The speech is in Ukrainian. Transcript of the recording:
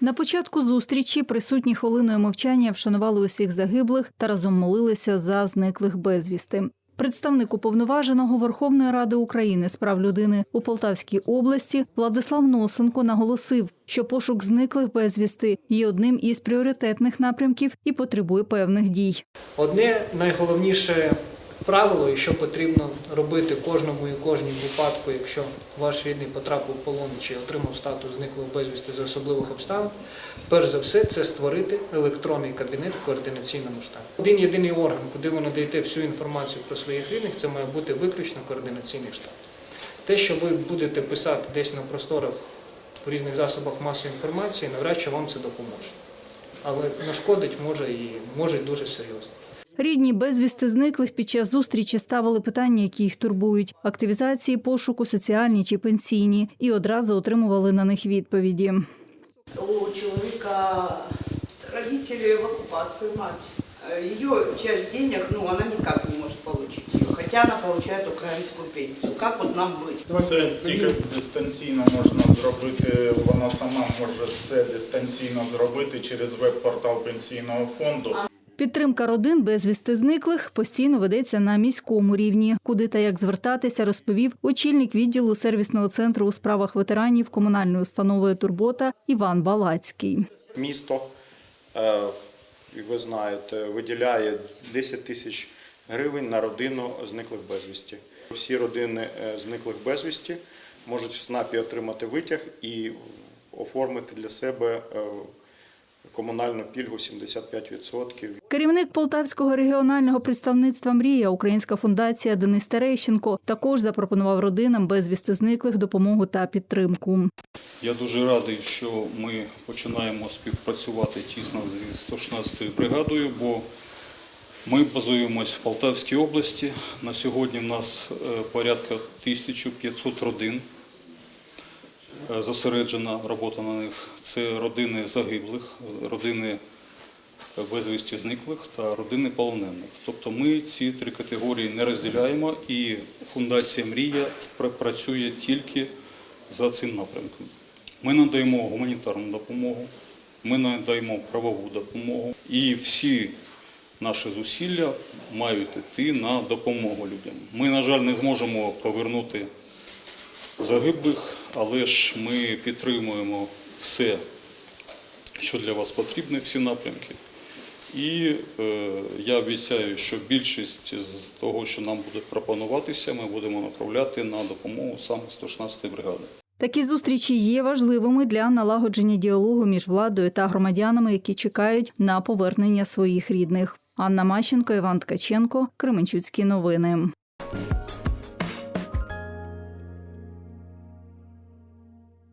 На початку зустрічі присутні хвилиною мовчання вшанували усіх загиблих та разом молилися за зниклих безвісти. Представник уповноваженого Верховної Ради України з прав людини у Полтавській області Владислав Носенко наголосив, що пошук зниклих безвісти є одним із пріоритетних напрямків і потребує певних дій. Одне найголовніше правило, і що потрібно робити кожному і кожній випадку, якщо ваш рідний потрапив в полон чи отримав статус зниклого безвісти за особливих обставин, перш за все, це створити електронний кабінет в координаційному штабі. Один єдиний орган, куди ви надаєте всю інформацію про своїх рідних, це має бути виключно координаційний штаб. Те, що ви будете писати десь на просторах в різних засобах масової інформації, навряд чи вам це допоможе. Але нашкодить може і може дуже серйозно. Рідні безвісти зниклих під час зустрічі ставили питання, які їх турбують: активізації пошуку, соціальні чи пенсійні, і одразу отримували на них відповіді. У человека родители в оккупации, мать. Ее часть денег, ну, она никак не может получить ее, хотя она получает украинскую пенсию. Как вот нам быть? Це тільки дистанційно можна зробити, вона сама може це дистанційно зробити через веб-портал пенсійного фонду. Підтримка родин безвісти зниклих постійно ведеться на міському рівні, куди та як звертатися, розповів очільник відділу сервісного центру у справах ветеранів комунальної установи Турбота Іван Балацький. місто, е, ви знаєте, виділяє 10 тисяч гривень на родину зниклих безвісті. Всі родини е, зниклих безвісті можуть в СНАПі отримати витяг і оформити для себе е, комунальну пільгу 75%. Керівник Полтавського регіонального представництва Мрія Українська фундація Денис Терещенко також запропонував родинам безвісти зниклих допомогу та підтримку. Я дуже радий, що ми починаємо співпрацювати тісно зі 116-ю бригадою, бо ми базуємось в Полтавській області. На сьогодні в нас е, порядка 1500 родин. Е, Зосереджена робота на них. Це родини загиблих, родини безвісті зниклих та родини полонених. Тобто ми ці три категорії не розділяємо, і фундація Мрія працює тільки за цим напрямком. Ми надаємо гуманітарну допомогу, ми надаємо правову допомогу, і всі наші зусилля мають йти на допомогу людям. Ми, на жаль, не зможемо повернути загиблих, але ж ми підтримуємо все, що для вас потрібно, всі напрямки. І е, я обіцяю, що більшість з того, що нам буде пропонуватися, ми будемо направляти на допомогу саме 116 бригади. Такі зустрічі є важливими для налагодження діалогу між владою та громадянами, які чекають на повернення своїх рідних. Анна Мащенко, Іван Ткаченко, Кременчуцькі новини.